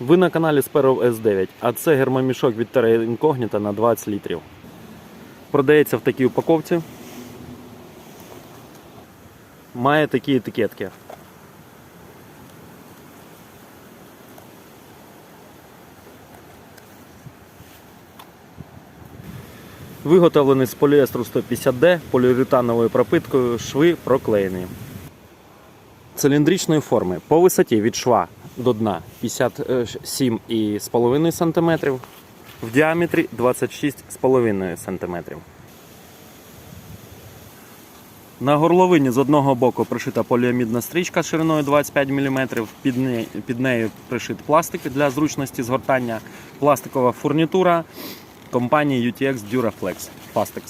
Ви на каналі Sparrow S9, а це гермомішок від Terra Incognita на 20 літрів. Продається в такій упаковці. Має такі етикетки. Виготовлений з поліестру 150D, поліуретановою пропиткою, шви проклеєні. Циліндричної форми по висоті від шва до дна 57,5 см, в діаметрі 26,5 см. На горловині з одного боку пришита поліамідна стрічка шириною 25 мм, під, не- під нею пришит пластик для зручності згортання, пластикова фурнітура компанії UTX Duraflex Fastex.